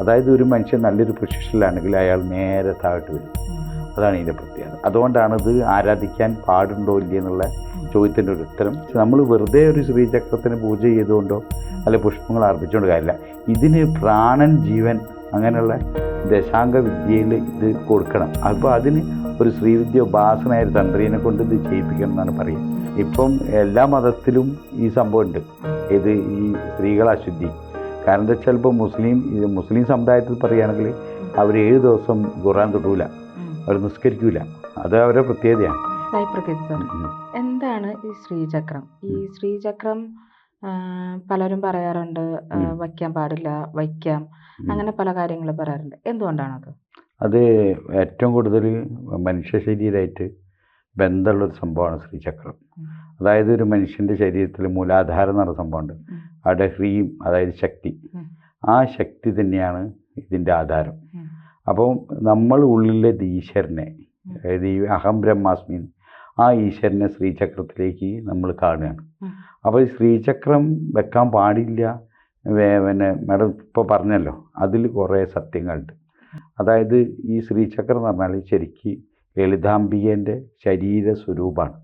അതായത് ഒരു മനുഷ്യൻ നല്ലൊരു പൊസിഷനിലാണെങ്കിൽ അയാൾ നേരെ താഴോട്ട് വരും. അതാണ് ഇതിന്റെ പ്രത്യേകത. അതുകൊണ്ടാണ് ഇത് ആരാധിക്കാൻ പാടുണ്ടോ ഇല്ലേ എന്നുള്ള ചോദ്യത്തിന്റെ ഒരു ഉത്തരം. നമ്മൾ വെറുതെ ഒരു ശ്രീചക്രത്തിന് പൂജ ചെയ്തുകൊണ്ടോ അല്ലെ പുഷ്പങ്ങൾ അർപ്പിച്ചുകൊണ്ട് കാര്യമില്ല. ഇതിന് പ്രാണൻ ജീവൻ അങ്ങനെയുള്ള ദശാംഗ വിദ്യയിൽ ഇത് കൊടുക്കണം. അപ്പോൾ അതിന് ഒരു ശ്രീവിദ്യ ഉപാസനായ ഒരു തന്ത്രീനെ കൊണ്ട് ഇത് ചെയ്യിപ്പിക്കണം എന്നാണ് പറയുക. ഇപ്പം എല്ലാ മതത്തിലും ഈ സംഭവമുണ്ട്. ഇത് ഈ സ്ത്രീകളെ അശുദ്ധി കാരണം എന്താ വെച്ചാൽ ഇപ്പോൾ മുസ്ലിം ഇത് മുസ്ലിം സമുദായത്തിൽ പറയുകയാണെങ്കിൽ അവർ ഏഴ് ദിവസം ഖുറാൻ തൊടൂല. അവർ നിസ്കരിക്കൂല. അത് അവരെ പ്രത്യേകതയാണ്. എന്താണ് ഈ ശ്രീചക്രം? ഈ ശ്രീചക്രം പലരും പറയാറുണ്ട് വയ്ക്കാൻ പാടില്ല വയ്ക്കാം. അങ്ങനെ പല കാര്യങ്ങളും പറയാറുണ്ട്. എന്തുകൊണ്ടാണത്? അത് ഏറ്റവും കൂടുതൽ മനുഷ്യ ശരീരമായിട്ട് ബന്ധമുള്ളൊരു സംഭവമാണ് ശ്രീചക്രം. അതായത് ഒരു മനുഷ്യന്റെ ശരീരത്തിൽ മൂലാധാരം എന്ന് പറഞ്ഞ സംഭവമുണ്ട്. അവിടെ ഹ്രീം അതായത് ശക്തി. ആ ശക്തി തന്നെയാണ് ഇതിന്റെ ആധാരം. അപ്പം അപ്പോൾ നമ്മൾ ഉള്ളിലെ ഈശ്വരനെ അതായത് ഈ അഹം ബ്രഹ്മാസ്മി ആ ഈശ്വരനെ ശ്രീചക്രത്തിലേക്ക് നമ്മൾ കാണുകയാണ്. അപ്പോൾ ഈ ശ്രീചക്രം വെക്കാൻ പാടില്ല. പിന്നെ മാഡം ഇപ്പോൾ പറഞ്ഞല്ലോ അതിൽ കുറേ സത്യങ്ങളുണ്ട്. അതായത് ഈ ശ്രീചക്രം എന്ന് പറഞ്ഞാൽ ശരിക്ക് ലളിതാംബികേന്റെ ശരീര സ്വരൂപമാണ്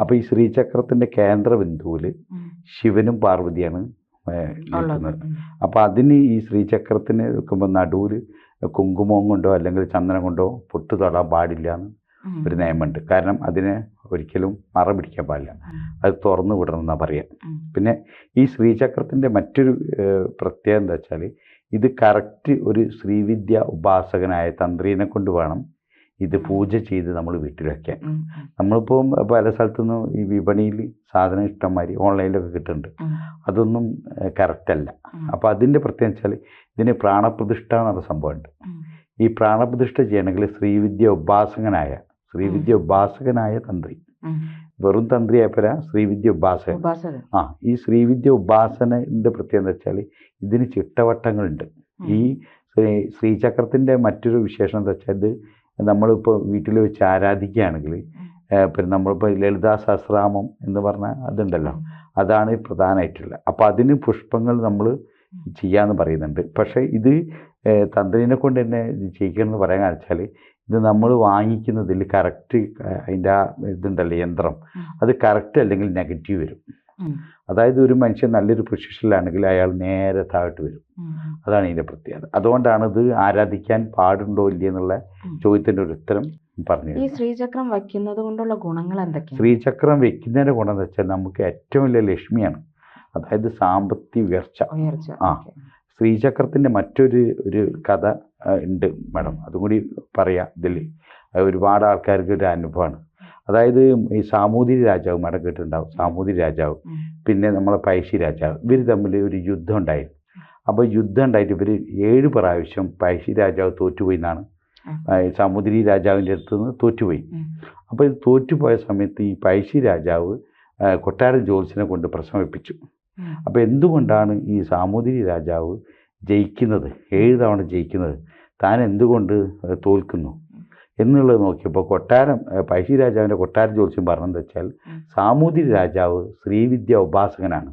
അപ്പോൾ ഈ ശ്രീചക്രത്തിന്റെ കേന്ദ്രബിന്ദുവിൽ. ശിവനും പാർവതിയാണ് നിൽക്കുന്നത്. അപ്പോൾ അതിന് ഈ ശ്രീചക്രത്തിന് വെക്കുമ്പോൾ നടുവിൽ കുങ്കുമം കൊണ്ടോ അല്ലെങ്കിൽ ചന്ദനം കൊണ്ടോ പൊട്ട് തൊടാൻ പാടില്ല എന്ന് ഒരു നിയമമുണ്ട്. കാരണം അതിനെ ഒരിക്കലും മറ പിടിക്കാൻ പാടില്ല. അത് തുറന്നു വിടണം എന്നാണ് പറയുക പിന്നെ ഈ ശ്രീചക്രത്തിന്റെ മറ്റൊരു പ്രത്യേകത എന്താ വെച്ചാൽ ഇത് കറക്റ്റ് ഒരു ശ്രീവിദ്യ ഉപാസകനായ തന്ത്രീനെ കൊണ്ട് വേണം ഇത് പൂജ ചെയ്ത് നമ്മൾ വീട്ടിൽ വയ്ക്കാൻ. നമ്മളിപ്പോൾ പല സ്ഥലത്തുനിന്നും ഈ വിപണിയിൽ സാധനം ഇഷ്ടംമാതിരി ഓൺലൈനിലൊക്കെ കിട്ടുന്നുണ്ട്. അതൊന്നും കറക്റ്റല്ല അപ്പോൾ അതിന്റെ പ്രത്യേകം വെച്ചാൽ ഇതിന് പ്രാണപ്രതിഷ്ഠ എന്നുള്ള സംഭവമുണ്ട്. ഈ പ്രാണപ്രതിഷ്ഠ ചെയ്യണമെങ്കിൽ ശ്രീവിദ്യ ഉപാസകനായ ശ്രീവിദ്യ ഉപാസകനായ തന്ത്രി. വെറും തന്ത്രി ആയപ്പോരാ ശ്രീവിദ്യ ഉപാസകൻ. ആ ഈ ശ്രീവിദ്യ ഉപാസനന്റെ പ്രത്യേകത വെച്ചാൽ ഇതിന് ചിട്ടവട്ടങ്ങളുണ്ട്. ഈ ശ്രീ ശ്രീചക്രത്തിന്റെ മറ്റൊരു വിശേഷം എന്താ വെച്ചാൽ ഇത് നമ്മളിപ്പോൾ വീട്ടിൽ വെച്ച് ആരാധിക്കുകയാണെങ്കിൽ. പിന്നെ നമ്മളിപ്പോൾ ലളിതാ സഹസ്രാമം എന്ന് പറഞ്ഞാൽ അതുണ്ടല്ലോ. അതാണ് പ്രധാനമായിട്ടുള്ളത് അപ്പോൾ അതിന് പുഷ്പങ്ങൾ നമ്മൾ ചെയ്യാമെന്ന് പറയുന്നുണ്ട്. പക്ഷേ ഇത് തന്ത്രിനെ കൊണ്ട് തന്നെ ഇത് ചെയ്യിക്കണം എന്ന് പറയാൻ വെച്ചാൽ ഇത് നമ്മൾ വാങ്ങിക്കുന്നതിൽ കറക്റ്റ് അതിന്റെ ആ ഇതുണ്ടല്ലോ യന്ത്രം. അത് കറക്റ്റ് അല്ലെങ്കിൽ നെഗറ്റീവ് വരും. അതായത് ഒരു മനുഷ്യൻ നല്ലൊരു പൊസിഷനിലാണെങ്കിൽ അയാൾ നേരെ താഴോട്ട് വരും. അതാണ് ഇതിന്റെ പ്രത്യേകത. അതുകൊണ്ടാണ് ഇത് ആരാധിക്കാൻ പാടുണ്ടോ ഇല്ല എന്നുള്ള. ചോദ്യത്തിന്റെ ഒരു ഉത്തരം പറഞ്ഞു ഈ ശ്രീചക്രം വയ്ക്കുന്നത് കൊണ്ടുള്ള ഗുണങ്ങൾ എന്തൊക്കെയാണ്? ശ്രീചക്രം വെക്കുന്നതിന്റെ ഗുണം എന്ന് വെച്ചാൽ നമുക്ക് ഏറ്റവും വലിയ ലക്ഷ്മിയാണ്. അതായത് സാമ്പത്തിക ഉയർച്ച. ഉയർച്ച. ആ. ശ്രീചക്രത്തിന്റെ മറ്റൊരു ഒരു കഥ ഉണ്ട് മാഡം. അതും കൂടി പറയാം ഇതിൽ. ഒരുപാട് ആൾക്കാർക്ക് ഒരു അനുഭവമാണ്. അതായത് ഈ സാമൂതിരി രാജാവ് മാഡം കേട്ടിട്ടുണ്ടാവും സാമൂതിരി രാജാവ്. പിന്നെ നമ്മളെ പഴശ്ശി രാജാവ് ഇവർ തമ്മിൽ ഒരു യുദ്ധം ഉണ്ടായി. അപ്പോൾ യുദ്ധം ഉണ്ടായിട്ട് ഇവർ ഏഴ് പ്രാവശ്യം പഴശ്ശി രാജാവ് തോറ്റുപോയി എന്നാണ്. സാമൂതിരി രാജാവിന്റെ അടുത്ത് നിന്ന് തോറ്റുപോയി. അപ്പോൾ ഇത് തോറ്റുപോയ സമയത്ത് ഈ പഴശ്ശി രാജാവ് കൊട്ടാര ജോത്സ്യനെ കൊണ്ട് പ്രസവിപ്പിച്ചു അപ്പോൾ എന്തുകൊണ്ടാണ് ഈ സാമൂതിരി രാജാവ് ജയിക്കുന്നത്? ഏഴ് തവണ ജയിക്കുന്നത്. താൻ എന്തുകൊണ്ട് തോൽക്കുന്നു? എന്നുള്ളത് നോക്കിയപ്പോൾ കൊട്ടാരം പഴശ്ശി രാജാവിന്റെ കൊട്ടാരം ജോത്സ്യം പറഞ്ഞതെന്ന് വെച്ചാൽ സാമൂതിരി രാജാവ് ശ്രീവിദ്യ ഉപാസകനാണ്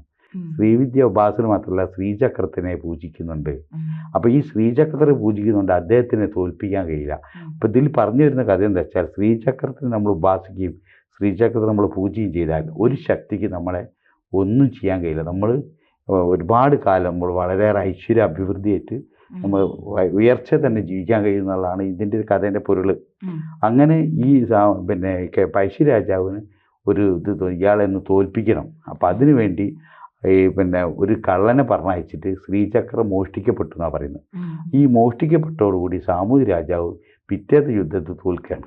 ശ്രീവിദ്യ ഉപാസന മാത്രമല്ല ശ്രീചക്രത്തിനെ പൂജിക്കുന്നുണ്ട്. അപ്പോൾ ഈ ശ്രീചക്രത്തെ പൂജിക്കുന്നുണ്ട് അദ്ദേഹത്തിനെ തോൽപ്പിക്കാൻ കഴിയില്ല. അപ്പോൾ ഇതിൽ പറഞ്ഞു വരുന്ന കഥ എന്താ വെച്ചാൽ ശ്രീചക്രത്തിന് നമ്മൾ ഉപാസിക്കുകയും ശ്രീചക്രത്തെ നമ്മൾ പൂജയും ചെയ്താൽ ഒരു ശക്തിക്ക് നമ്മളെ ഒന്നും ചെയ്യാൻ കഴിയില്ല നമ്മൾ ഒരുപാട് കാലം നമ്മൾ വളരെയേറെ ഐശ്വര്യ അഭിവൃദ്ധിയായിട്ട്. നമ്മൾ ഉയർച്ച തന്നെ ജീവിക്കാൻ കഴിയുന്നതാണ് ഇതിന്റെ ഒരു കഥേന്റെ പൊരുൾ അങ്ങനെ ഈ പിന്നെ കെ- പഴശ്ശി രാജാവിന് ഒരു ഇത് ഇയാളെന്ന് ഇയാളെ ഒന്ന് തോൽപ്പിക്കണം. അപ്പം അതിനു വേണ്ടി ഈ പിന്നെ ഒരു കള്ളനെ പറഞ്ഞയച്ചിട്ട് ശ്രീചക്രം മോഷ്ടിക്കപ്പെട്ടു എന്നാണ് പറയുന്നത്. ഈ മോഷ്ടിക്കപ്പെട്ടതോടുകൂടി സാമൂഹ്യ രാജാവ് പിറ്റേത്തെ യുദ്ധത്തിൽ തോൽക്കുകയാണ്.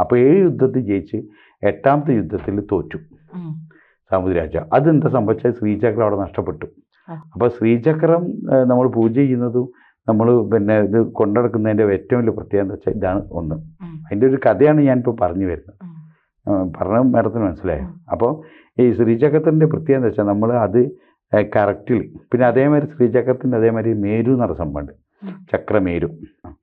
അപ്പോൾ ഏഴ് യുദ്ധത്തിൽ ജയിച്ച് എട്ടാമത്തെ യുദ്ധത്തിൽ തോറ്റു. സാമൂതി രാജാവ്. അതെന്താ സംഭവിച്ചാൽ ശ്രീചക്രം അവിടെ നഷ്ടപ്പെട്ടു. അപ്പോൾ ശ്രീചക്രം നമ്മൾ പൂജ ചെയ്യുന്നതും നമ്മൾ പിന്നെ ഇത് കൊണ്ടുനടക്കുന്നതിന്റെ ഏറ്റവും വലിയ പ്രത്യേകത എന്ന് വെച്ചാൽ ഇതാണ് ഒന്ന്. അതിന്റെ ഒരു കഥയാണ് ഞാനിപ്പോൾ പറഞ്ഞു വരുന്നത്. പറഞ്ഞ മേഡത്തിന് മനസ്സിലായോ? അപ്പോൾ ഈ ശ്രീചക്രത്തിന്റെ പ്രത്യേകത എന്ന് വെച്ചാൽ നമ്മൾ അത് കറക്റ്റിൽ പിന്നെ അതേമാതിരി ശ്രീചക്രത്തിന്റെ അതേമാതിരി മേരു എന്ന് പറഞ്ഞ സംഭവമുണ്ട്. ചക്രമേരു.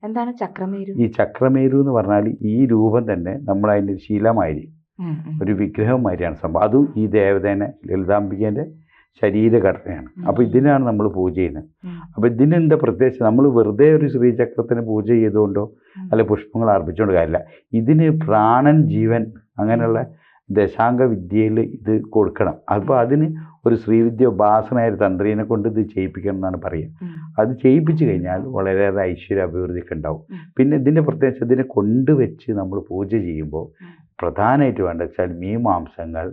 എന്താണ് ചക്രമേരു? ഈ ചക്രമേരു എന്ന് പറഞ്ഞാൽ ഈ രൂപം തന്നെ നമ്മൾ അതിന്റെ. ഉം. ഒരു വിഗ്രഹം മാതിരിയാണ് സംഭവം. അതും ഈ ദേവതേനെ ലളിതാംബികേന്റെ ശരീരഘടനയാണ്. അപ്പോൾ ഇതിനാണ് നമ്മൾ പൂജ ചെയ്യുന്നത്. അപ്പോൾ ഇതിനെന്താ പ്രത്യേകിച്ച്? നമ്മൾ വെറുതെ ഒരു ശ്രീചക്രത്തിന് പൂജ ചെയ്തുകൊണ്ടോ. അല്ലെ പുഷ്പങ്ങൾ അർപ്പിച്ചുകൊണ്ട് കാര്യമില്ല. ഇതിന് പ്രാണൻ ജീവൻ അങ്ങനെയുള്ള ദശാംഗ വിദ്യയിൽ ഇത് കൊടുക്കണം. അപ്പോൾ അതിന് ഒരു ശ്രീവിദ്യ ഉപാസനായ ഒരു തന്ത്രീനെ കൊണ്ട് ഇത് ചെയ്യിപ്പിക്കണം എന്നാണ് പറയുക. അത് ചെയ്യിപ്പിച്ചു കഴിഞ്ഞാൽ വളരെയേറെ ഐശ്വര്യ അഭിവൃദ്ധിയൊക്കെ ഉണ്ടാവും. പിന്നെ ഇതിന്റെ പ്രത്യേകിച്ച് ഇതിനെ കൊണ്ടുവച്ച് നമ്മൾ പൂജ ചെയ്യുമ്പോൾ പ്രധാനമായിട്ട് വേണ്ട വെച്ചാൽ മീമാംസങ്ങൾ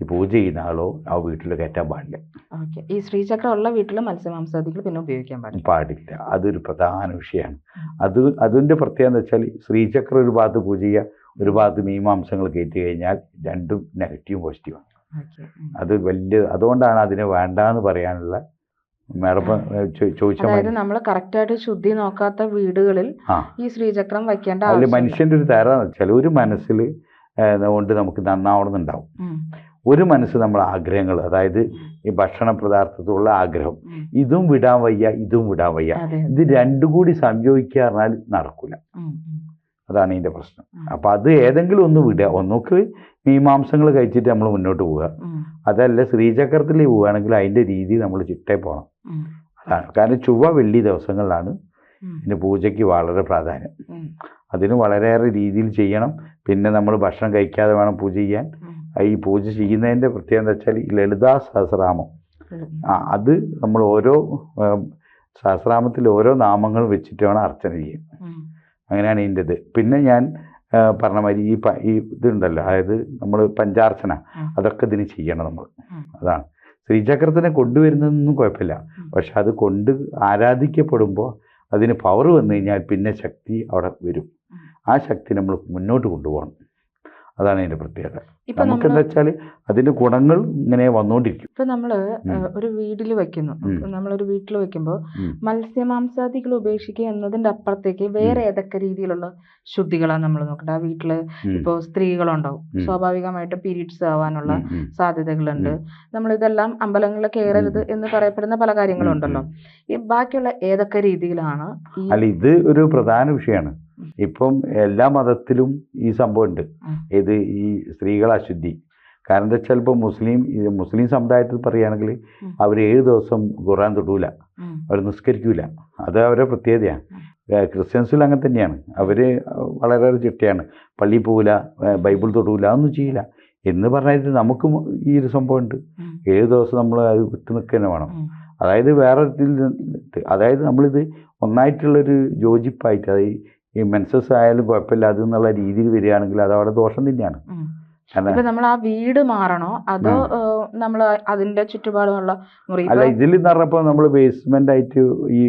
ഈ പൂജ ചെയ്യുന്ന ആളോ ആ വീട്ടിൽ കയറ്റാൻ പാടില്ല. ഓക്കെ. ഈ ശ്രീചക്രം ഉള്ള വീട്ടിൽ മത്സ്യമാംസാദികൾ പിന്നെ ഉപയോഗിക്കാൻ പാടില്ല. പാടില്ല. അതൊരു പ്രധാന വിഷയമാണ്. അത് അതിന്റെ പ്രത്യേകത എന്ന് വെച്ചാൽ ശ്രീചക്രം ഒരു ഭാഗത്ത് പൂജ ചെയ്യുക ഒരു ഭാഗത്ത് മീമാംസങ്ങൾ കയറ്റി കഴിഞ്ഞാൽ രണ്ടും നെഗറ്റീവും പോസിറ്റീവാണ് അത് വലിയ അതുകൊണ്ടാണ് അതിനെ വേണ്ടാന്ന് പറയാനുള്ള അതായത് നമ്മൾ കറക്റ്റായിട്ട് ശുദ്ധി നോക്കാത്ത വീടുകളിൽ ഈ ശ്രീചക്രം വെക്കേണ്ട മനുഷ്യന്റെ ഒരു തരാന്ന് വെച്ചാൽ ഒരു മനസ്സിൽ കൊണ്ട് നമുക്ക് നന്നാവണമെന്നുണ്ടാവും. ഒരു മനസ്സ് നമ്മൾ ആഗ്രഹങ്ങൾ അതായത് ഈ ഭക്ഷണ പദാർത്ഥത്തിലുള്ള ആഗ്രഹം. ഇതും വിടാൻ വയ്യ ഇതും വിടാൻ വയ്യ. ഇത് രണ്ടും കൂടി സംയോജിക്കുക പറഞ്ഞാൽ നടക്കില്ല. അതാണ് ഇതിന്റെ പ്രശ്നം. അപ്പം അത് ഏതെങ്കിലും ഒന്ന് വിടുക. ഒന്നൊക്കെ മീമാംസങ്ങൾ കഴിച്ചിട്ട് നമ്മൾ മുന്നോട്ട് പോവുക. അതല്ല ശ്രീചക്രത്തിൽ പോവുകയാണെങ്കിൽ അതിന്റെ രീതി നമ്മൾ ചിട്ടേ പോകണം. അതാണ്. കാരണം ചൊവ്വ വെള്ളി ദിവസങ്ങളിലാണ് ഇതിന്റെ പൂജയ്ക്ക് വളരെ പ്രാധാന്യം. അതിന് വളരെയേറെ രീതിയിൽ ചെയ്യണം. പിന്നെ നമ്മൾ ഭക്ഷണം കഴിക്കാതെ വേണം പൂജ ചെയ്യാൻ. ഈ പൂജ ചെയ്യുന്നതിന്റെ പ്രത്യേകത എന്താ വെച്ചാൽ ഈ ലളിതാ സഹസ്രാമം. ആ അത് നമ്മൾ ഓരോ സഹസ്രാമത്തിൽ ഓരോ നാമങ്ങൾ വെച്ചിട്ട് വേണം അർച്ചന ചെയ്യാൻ. അങ്ങനെയാണ് ഇതിന്റെ ഇത് പിന്നെ ഞാൻ പറഞ്ഞ മാതിരി ഈ ഈ ഇതുണ്ടല്ലോ അതായത് നമ്മൾ പഞ്ചാർച്ചന അതൊക്കെ ഇതിന് ചെയ്യണം നമ്മൾ. അതാണ്. ശ്രീചക്രത്തിനെ കൊണ്ടുവരുന്നതൊന്നും കുഴപ്പമില്ല. പക്ഷെ അത് കൊണ്ട് ആരാധിക്കപ്പെടുമ്പോൾ അതിന് പവർ വന്നു കഴിഞ്ഞാൽ പിന്നെ ശക്തി അവിടെ വരും. ആ ശക്തി നമ്മൾ മുന്നോട്ട് കൊണ്ടുപോകണം. അതാണ് അതിന്റെ പ്രത്യേകത. ഇപ്പൊ നമുക്ക് എന്താ വെച്ചാൽ അതിന്റെ ഗുണങ്ങൾ ഇങ്ങനെ വന്നുകൊണ്ടിരിക്കും ഇപ്പൊ നമ്മൾ ഒരു വീട്ടിൽ വെക്കുന്നു. നമ്മളൊരു വീട്ടിൽ വെക്കുമ്പോൾ. മത്സ്യമാംസാദികൾ ഉപേക്ഷിക്കുക എന്നതിന്റെ അപ്പുറത്തേക്ക് വേറെ ഏതൊക്കെ രീതിയിലുള്ള ശുദ്ധികളാണ് നമ്മൾ നോക്കേണ്ടത്? ആ വീട്ടിൽ ഇപ്പൊ ഇപ്പോൾ സ്ത്രീകളുണ്ടാവും സ്വാഭാവികമായിട്ട് പീരീഡ്സ് ആവാനുള്ള സാധ്യതകളുണ്ട്. നമ്മൾ ഇതെല്ലാം അമ്പലങ്ങളിൽ കയറരുത് എന്ന് പറയപ്പെടുന്ന പല കാര്യങ്ങളും ഉണ്ടല്ലോ ഈ ബാക്കിയുള്ള ഏതൊക്കെ രീതിയിലാണ് അല്ല ഇത് ഒരു പ്രധാന വിഷയമാണ്. ഇപ്പം എല്ലാ മതത്തിലും ഈ സംഭവം ഉണ്ട് ഉം. ഇത് ഈ സ്ത്രീകൾ അശുദ്ധി. കാരണം എന്താ വെച്ചാൽ ഇപ്പോൾ മുസ്ലിം മുസ്ലിം സമുദായത്തിൽ പറയുകയാണെങ്കിൽ അവർ ഏഴ് ദിവസം ഖുറാൻ തൊടൂല. അവർ നിസ്കരിക്കൂല. അത് അവരുടെ പ്രത്യേകതയാണ്. ക്രിസ്ത്യൻസിൽ അങ്ങനെ തന്നെയാണ്. അവർ വളരെ ചിട്ടയാണ് പള്ളി പോകില്ല ബൈബിൾ തൊടൂല അതൊന്നും ചെയ്യില്ല. എന്ന് പറഞ്ഞാൽ നമുക്കും ഈ ഒരു സംഭവം ഉണ്ട് ഏഴ് ദിവസം നമ്മൾ അത് വിട്ടു നിൽക്കുക വേണം. അതായത് വേറെ അതായത് നമ്മളിത് ഒന്നായിട്ടുള്ളൊരു യോജിപ്പായിട്ട് അതായത് ഈ മെൻസസ് ആയാലും കുഴപ്പമില്ല. അത് എന്നുള്ള രീതിയിൽ വരികയാണെങ്കിൽ അത് അവിടെ ദോഷം തന്നെയാണ്. ഇപ്പൊ നമ്മൾ ആ വീട് മാറണോ? അതോ നമ്മൾ അതിന്റെ ചുറ്റുപാടുമുള്ള മുറി അല്ല ഇതിൽ എന്ന് പറഞ്ഞപ്പോ നമ്മൾ ബേസ്മെന്റ് ആയിട്ട് ഈ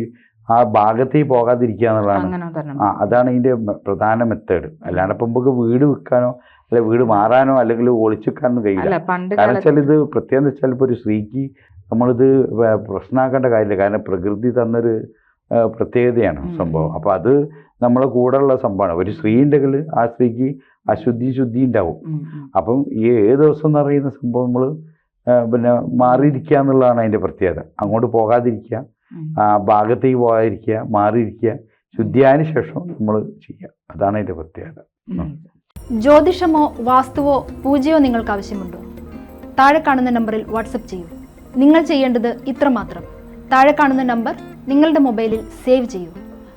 ആ ഭാഗത്തേക്ക് പോകാതിരിക്കുക എന്നുള്ളതാണ്. ആ അതാണ് ഇതിന്റെ പ്രധാന മെത്തേഡ് അല്ലാണ്ട് ഇപ്പൊ നമുക്ക് വീട് വിൽക്കാനോ അല്ലെ വീട് മാറാനോ അല്ലെങ്കിൽ ഒളിച്ചു വെക്കാനൊന്നും കഴിയില്ല കാരണം വെച്ചാൽ ഇത് പ്രത്യേകം വെച്ചാൽ ഇപ്പൊ ഒരു സ്ത്രീക്ക് നമ്മളിത് പ്രശ്നമാക്കേണ്ട കാര്യമില്ല. കാരണം പ്രകൃതി തന്നൊരു പ്രത്യേകതയാണ് സംഭവം. അപ്പൊ അത് നമ്മളെ കൂടെയുള്ള സംഭവമാണ്. ഒരു സ്ത്രീ ഉണ്ടെങ്കിൽ ആ സ്ത്രീക്ക് അശുദ്ധി ശുദ്ധി ഉണ്ടാവും. അപ്പം ഈ ഏത് ദിവസം എന്ന് പറയുന്ന സംഭവം നമ്മൾ പിന്നെ മാറിയിരിക്കുക എന്നുള്ളതാണ് അതിന്റെ പ്രത്യേകത. അങ്ങോട്ട് പോകാതിരിക്കുക. ആ ഭാഗത്തേക്ക് പോകാതിരിക്കുക മാറിയിരിക്കുക ശുദ്ധിയായതിനു ശേഷം നമ്മൾ ചെയ്യുക. അതാണ് അതിന്റെ പ്രത്യേകത. ജ്യോതിഷമോ വാസ്തുവോ പൂജയോ നിങ്ങൾക്ക് ആവശ്യമുണ്ടോ? താഴെ കാണുന്ന നമ്പറിൽ വാട്സപ്പ് ചെയ്യൂ. നിങ്ങൾ ചെയ്യേണ്ടത് ഇത്രമാത്രം. താഴെ കാണുന്ന നമ്പർ നിങ്ങളുടെ മൊബൈലിൽ സേവ് ചെയ്യൂ.